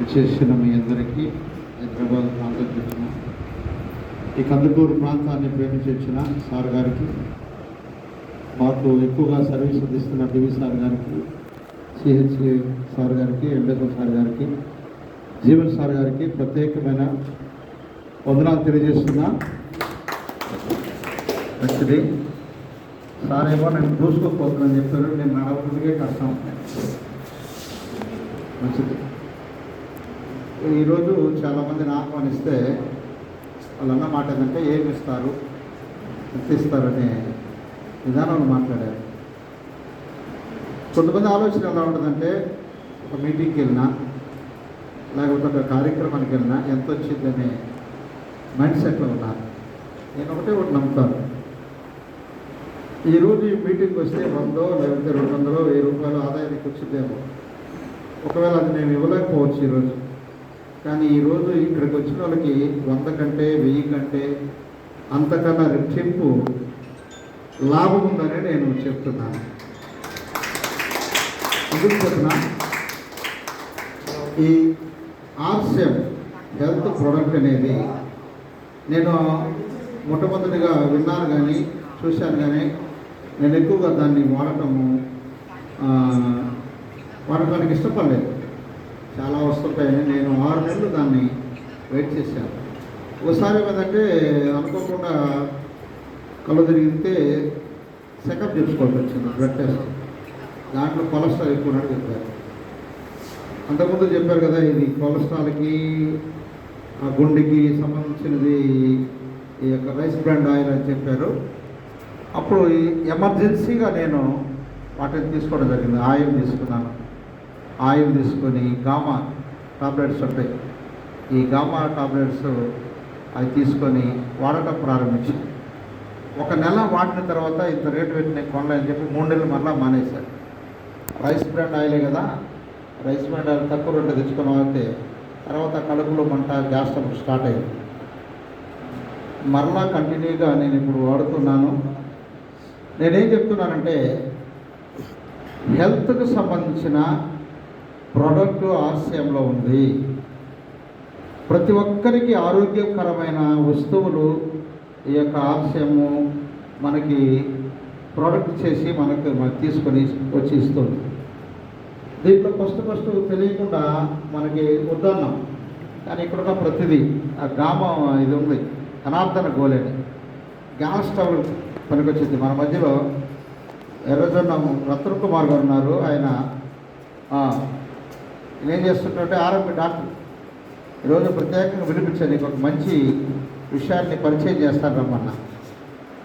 విశేషణ మీ అందరికీ. హైదరాబాద్ ప్రాంతం వచ్చిన ఈ కందుకూరు ప్రాంతాన్ని ప్రేమించిన సార్ గారికి మాకు ఎక్కువగా సర్వీస్ అందిస్తున్న డివి సార్ గారికి సిహెచ్సి సార్ గారికి ఎండకో సార్ గారికి జీవన్ సార్ గారికి ప్రత్యేకమైన వందనాలు తెలియజేస్తున్నా. మంచిది. సార్ ఏమో నేను చూసుకోకపోతున్నాను చెప్పారు. నేను నడవడానికే కష్టం. మంచిది. ఈరోజు చాలామందిని ఆహ్వానిస్తే వాళ్ళు అన్న మాట ఏంటంటే ఏమి ఇస్తారు ఎంత ఇస్తారనే విధానంలో మాట్లాడారు. కొంతమంది ఆలోచన ఎలా ఉంటుందంటే ఒక మీటింగ్కి వెళ్ళినా లేకపోతే ఒక కార్యక్రమానికి వెళ్ళినా ఎంత వచ్చిందనే మైండ్ సెట్లో ఉన్నారు నేను ఒకటే ఒకటి నమ్ముతాను. ఈరోజు ఈ మీటింగ్కి వస్తే వందో లేకపోతే రెండు వందలో వెయ్యి రూపాయలు ఆదాయానికి వచ్చిందేమో. ఒకవేళ అది నేను ఇవ్వలేకపోవచ్చు ఈరోజు. కానీ ఈరోజు ఇక్కడికి వచ్చిన వాళ్ళకి వంద కంటే వెయ్యి కంటే అంతకన్నా రెట్టింపు లాభం ఉందని నేను చెప్తున్నాను. ఎందుకు చెప్తున్నా? ఈ ఆర్సెఫ్ హెల్త్ ప్రోడక్ట్ అనేది నేను మొట్టమొదటిగా విన్నాను కానీ చూశాను కానీ నేను ఎక్కువగా దాన్ని వాడటము వాడటానికి ఇష్టపడలేదు. చాలా వస్తుంటాయని నేను ఆరు నెలలు దాన్ని వెయిట్ చేశాను. ఒకసారి ఏమైందంటే అనుకోకుండా కళ్ళు తిరిగితే చెకప్ చేసుకోవాల్సి వచ్చింది బ్లడ్ టెస్ట్. దాంట్లో కొలెస్ట్రాల్ ఎక్కువ ఉన్నట్టు చెప్పారు. అంతకుముందు చెప్పారు కదా ఇది కొలెస్ట్రాల్కి ఆ గుండెకి సంబంధించినది ఈ యొక్క రైస్ బ్రాండ్ ఆయిల్ అని చెప్పారు. అప్పుడు ఈ ఎమర్జెన్సీగా నేను వాటిని తీసుకోవడం జరిగింది ఆయిల్ తీసుకున్నాను. ఆయిల్ తీసుకొని గామా టాబ్లెట్స్ ఉంటాయి. ఈ గామా టాబ్లెట్స్ అవి తీసుకొని వాడటం ప్రారంభించాను ఒక నెల వాడిన తర్వాత ఇంత రేటు పెట్టి నేను కొనలేని చెప్పి మూడు నెలలు మరలా మానేశాను రైస్ బ్రాండ్ ఆయిలే కదా రైస్ బ్రాండ్ ఆయిల్ తక్కువ రేటు తెచ్చుకుని వాడితే తర్వాత కడుపులో మంట గ్యాస్ ట్రబుల్ స్టార్ట్ అయింది. మరలా కంటిన్యూగా నేను ఇప్పుడు వాడుతున్నాను. నేనేం చెప్తున్నానంటే హెల్త్కు సంబంధించిన ప్రోడక్ట్ ఆశయంలో ఉంది. ప్రతి ఒక్కరికి ఆరోగ్యకరమైన వస్తువులు ఈ యొక్క ఆశయము మనకి ప్రోడక్ట్ చేసి మనకు మనకు తీసుకొని వచ్చి ఇస్తుంది దీంట్లో ఫస్ట్ ఫస్ట్ తెలియకుండా మనకి వద్దన్నాం. కానీ ఇక్కడున్న ప్రతిదీ ఆ గామ ఇది ఉంది. అనార్థన గోలేని గ్యాస్ స్టవ్ పనికొచ్చింది. మన మధ్యలో ఎర్రజొన్న రత్న కుమార్ గారు ఉన్నారు. ఆయన నేను చేస్తుంటే ఆరోగ్య డాక్టర్. ఈరోజు ప్రత్యేకంగా వినిపించాను నీకు ఒక మంచి విషయాన్ని పరిచయం చేస్తాను రమ్మన్న.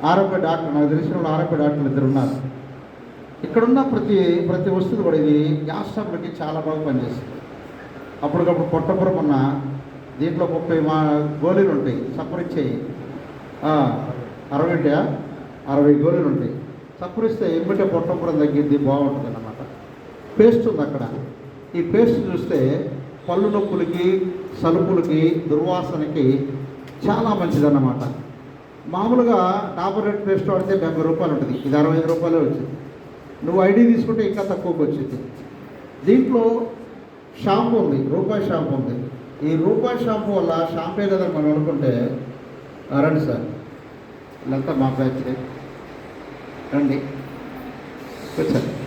ఆరోగ్య డాక్టర్ నాకు తెలిసిన వాళ్ళు ఆరోగ్య డాక్టర్లు ఇద్దరు ఉన్నారు. ఇక్కడున్న ప్రతి ప్రతి వస్తువు కూడా ఇది గ్యాస్ స్టవ్లకి చాలా బాగా పనిచేస్తుంది అప్పటికప్పుడు పొట్టపురం ఉన్న దీంట్లో ముప్పై మా గోళీలు ఉంటాయి సప్పరిచ్చేయి అరవై అరవై గోళీలు ఉంటాయి. సప్పరిస్తే ఎమ్మిటే పొట్టపురం తగ్గింది బాగుంటుంది అన్నమాట పేస్ట్ ఉంది అక్కడ. ఈ పేస్ట్ చూస్తే పళ్ళు నొప్పులకి సలుపులకి దుర్వాసనకి చాలా మంచిదన్నమాట. మామూలుగా డాబర్ రెడ్ పేస్ట్ వాడితే డెబ్బై రూపాయలు ఉంటుంది. ఇది అరవై ఐదు రూపాయలే వచ్చింది. నువ్వు ఐడి తీసుకుంటే ఇంకా తక్కువకి వచ్చింది. దీంట్లో షాంపూ ఉంది రూపాయి షాంపూ ఉంది. ఈ రూపాయి షాంపూ వల్ల షాంపే కదా మనం అనుకుంటే రండి సార్. వీళ్ళంతా మా బ్యాచ్ రండి. వచ్చారు